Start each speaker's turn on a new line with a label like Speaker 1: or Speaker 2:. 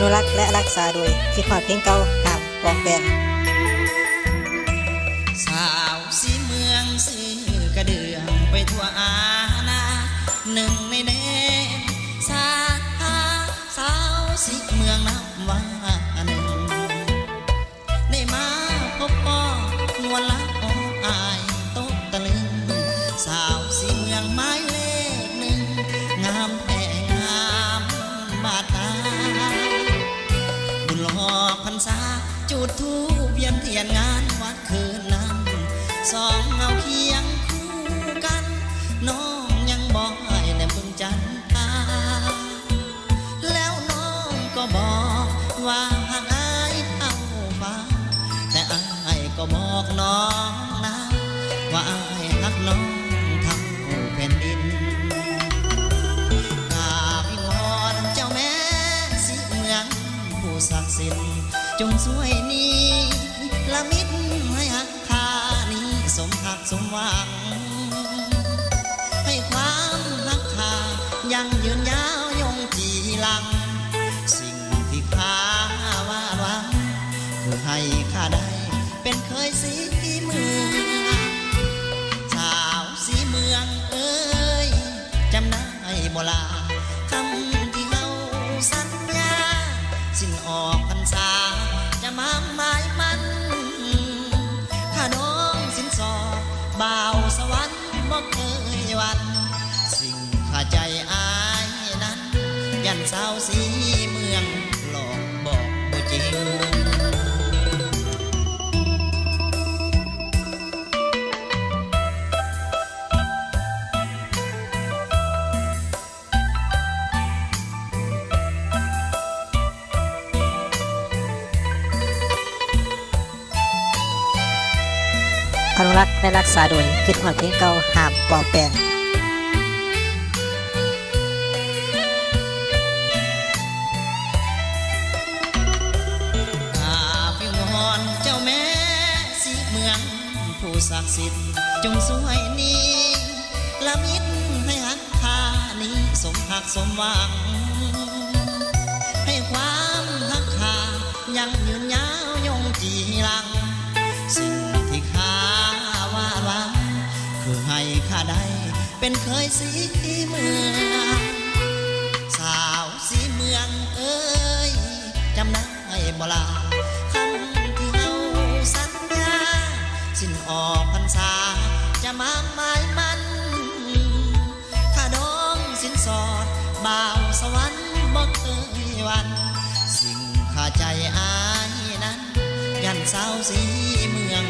Speaker 1: นุรักษ์และรักษาโดยคิดฮอดเพลงเก่าหามปลอมแปลง
Speaker 2: ก็บอกน้องนะ ว่าอายรักน้องเท่าแผ่นดินกาบวิงวอนเจ้าแม่สิเมืองผู้ศักดิ์สิทธิ์จงช่วยนี้ละมิดให้หักคานี้สมหักสมหวัง ให้ความรักคายังยืนยาวยงจีหลัง สิ่งที่ข้าว่าวังคือให้ข้าได้ เป็นเคยสีเมืองสาวสีเมืองเอ้ยจำได้บ่ลาคำที่เฮาสัญญาสิ้นออก อนุรัก
Speaker 1: ษ์และรักษาโดยคิดฮอดเพลงเก่าหามปลอมแปลง
Speaker 2: กาบวิงวอนเจ้าแม่สีเมืองผู้ศักดิ์สิทธิ์จงสวยนี้ละมิดให้หักคานี้สมหักสมหวัง ให้ความหักคายังยืนยาวยงจีรังสิ่ง เคยสีเมืองสาวสีเมืองเอ้ยจำได้บ่ลาคำที่เฮาสัญญาสิ้นออกพรรษาจะมาหมายมันข้าดองสินสอดบ่าวสวรรค์บ่เคยวัน สิ่งข้าใจอายนั้น ยันสาวสีเมือง